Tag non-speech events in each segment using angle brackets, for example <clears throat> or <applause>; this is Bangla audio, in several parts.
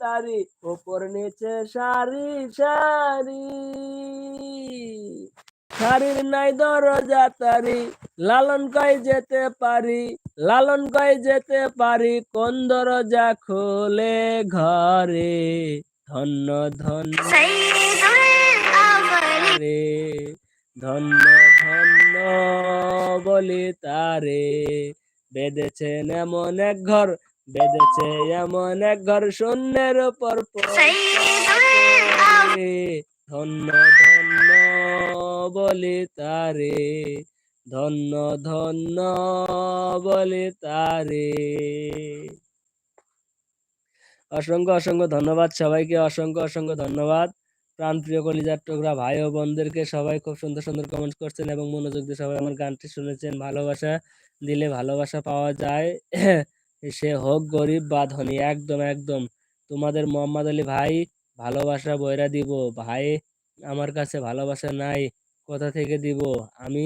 তারি ওপর নিচে সারি সারি। শাড়ির নাই দরজা তারি লালন কয় যেতে পারি লালন কই যেতে পারি কোন দরজা খোলে ঘরে? ধন্য ধন্য রে ধন্য ধন্য বলি তারে। বেঁধেছেন এমন এক ঘর বেঁধেছে এমন এক ঘর শূন্যের উপর ধন্য ধন্য বলি তারে। ধন্য ধন্য বলি তারে। অসংখ্য অসংখ্য ধন্যবাদ সবাইকে। অসংখ্য অসংখ্য ধন্যবাদ। প্রাণপ্রিয় কলিজার টুকরা ভাই ও বোনদেরকে সবাই খুব সুন্দর সুন্দর কমেন্ট করছেন এবং মনোযোগ দিয়ে সবাই আমার গানটি শুনেছেন। ভালোবাসা দিলে ভালোবাসা পাওয়া যায়। সে হোক গরিব বা ধনী, একদম একদম। তোমাদের মোহাম্মদ আলী ভাই ভালোবাসা বইরা দিব। ভাই, আমার কাছে ভালোবাসা নাই, কোথা থেকে দিব? আমি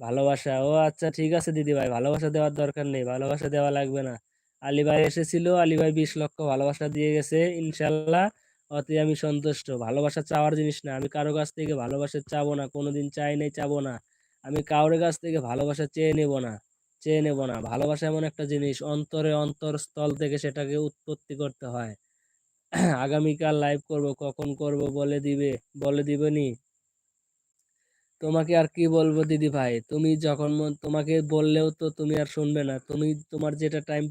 ভালোবাসা। ও আচ্ছা ঠিক আছে দিদি ভাই, ভালোবাসা দেওয়ার দরকার নেই, ভালোবাসা দেওয়া লাগবে না। আলী ভাই এসেছিল, আলী ভাই বিশ লক্ষ ভালোবাসা দিয়ে গেছে ইনশাল্লাহ অতি আমি সন্তুষ্ট। ভালোবাসা চাওয়ার জিনিস না, আমি কারও কাছ থেকে ভালোবাসা চাবো না, কোনোদিন চাই নাই, চাবো না। আমি কারোর কাছ থেকে ভালোবাসা চেয়ে নেব না। চেয়ে নেব না। ভালোবাসা এমন একটা জিনিস, অন্তরে অন্তরস্থল থেকে সেটাকে উৎপত্তি করতে হয়। <clears throat> আগামীকাল লাইভ করব, কখন করব বলে দিবে, বলে দিবেনি? তোমাকে আর কি বলব দিদি ভাই তুমি যখন তোমাকে বললেও তো তুমি আর শুনবে না। তুমি তোমার যেটা টাইম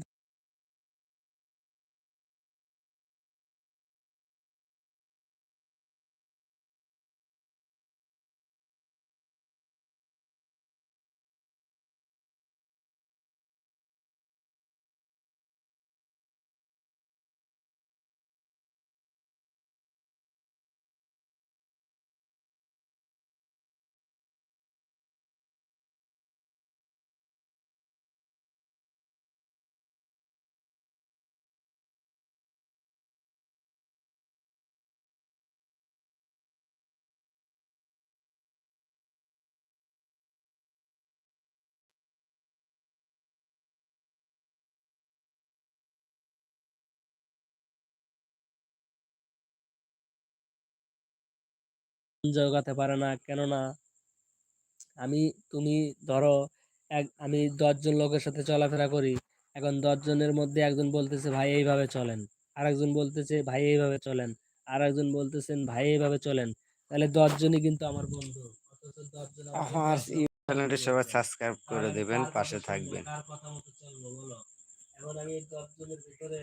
জোগাতে পারে না। কেননা আমি তুমি ধরো এক আমি দশজন লোকের সাথে চলাফেরা করি। এখন দশজনের মধ্যে একজন বলতেছে ভাই এইভাবে চলেন। আরেকজন বলতেছে ভাই এইভাবে চলেন। আর একজন বলতেছেন ভাই এইভাবে চলেন। তাহলে দশজনই কিন্তু আমার বন্ধু। আমার আমার বন্ধু। ইউটিউব চ্যানেলটি সবাই সাবস্ক্রাইব করে আমি দেবেন পাশে থাকবেন। এখন আমি দশজনের ভিতরে